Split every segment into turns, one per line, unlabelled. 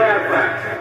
ебаться.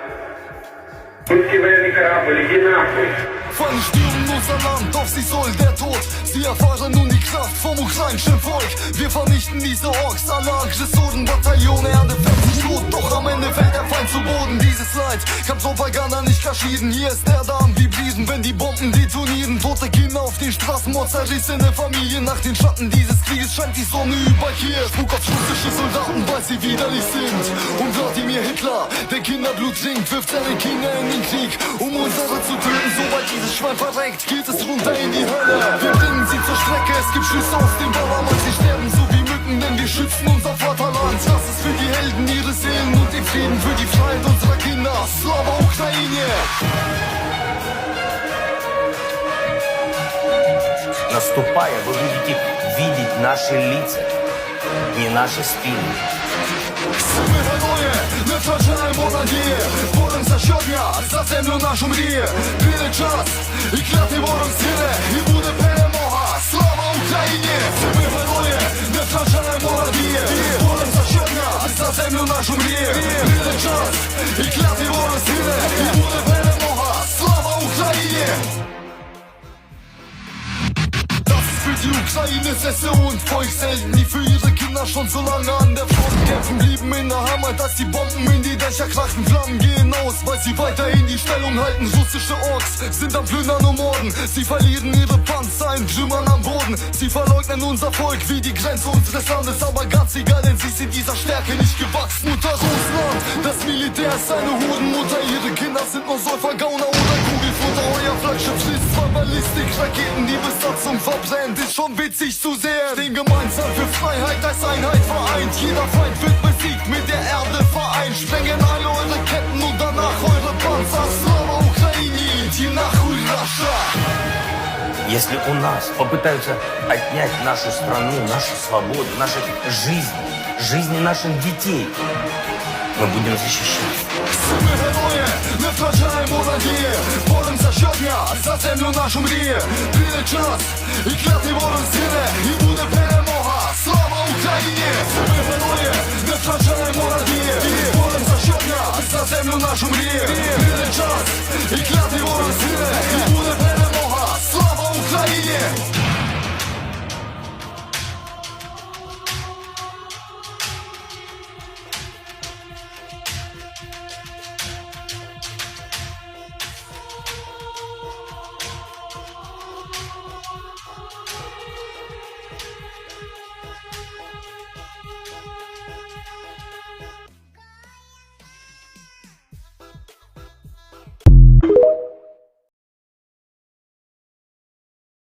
Пусть
тебя не корабль, иди нахуй. Fallen Stirn unser Land, auf sie soll der Tod. Sie erfahren nun die Kraft vom ukrainischen Volk. Wir vernichten diese Orks, alle Aggressoren, Bataillone, Erde fällt sich tot. Doch am Ende fällt der Feind zu Boden. Dieses Leid kann Propaganda nicht verschieden. Hier ist der Darm wie vibrieren, wenn die Bomben detonieren. Tote Kinder auf den Straßen, Mord zerrissene Familie. Nach den Schatten dieses Krieges scheint die Sonne über hier. Spuk auf russische Soldaten, weil sie widerlich sind. Und Wladimir Hitler, der Kinderblut trinkt, wirft seine Kinder in den Krieg, um unsere zu töten. Sobald dieses Schwein verreckt, geht es runter in die Hölle. Wir bringen sie zur Strecke, es gibt Schüsse aus dem Ballermann. Sie sterben so wie Mücken, denn wir schützen unser Vaterland. Das ist für die Helden ihre Seelen und den Frieden für die Freiheit unserer Kinder. Slava Ukraine!
Наступая, вы будете видеть наши лица, не наши спины.
Ми герої, не втрачаємо надії. За щодня, за землю нашу мріє. Прийде час, і клятий ворог згине І буде перемога, слава Україні! Ми герої, не втрачаємо надії. За щодня, за землю нашу мріє. Прийде час, і клятий ворог згине І буде Sesse und Volkshelden, die für ihre Kinder schon so lange an der Front kämpfen, blieben in der Heimat, dass die Bomben in die Dächer krachen, Flammen gehen aus, weil sie weiterhin die Stellung halten. Russische Orks sind am Plündern und Morden, sie verlieren ihre Panzer in Trümmern am Boden, sie verleugnen unser Volk wie die Grenze unseres Landes, aber ganz egal, denn sie sind dieser Stärke nicht gewachsen. Mutter Russland, das Militär ist eine Hurenmutter, ihre Kinder sind nur Säufergauner oder Kugelfutter, euer Flaggschiff Besatzung ist schon witzig zu sehen. Stehen gemeinsam für Freiheit als Einheit vereint, jeder Feind wird besiegt, mit der Erde vereint, sprengen alle eure Ketten und danach eure Panzer, Slava Ukraini, die Nachuй Rascha.
Если у нас попытаются отнять нашу страну, нашу свободу, наши жизни, жизни наших детей, мы будем защищать.
Втрачаємо надії боремося щодня, за землю нашу мріє Прийде час, і клятий ворог згине І буде перемога, слава Україні! Ми герої, не втрачаємо надії боремося щодня, за землю нашу мріє Прийде час,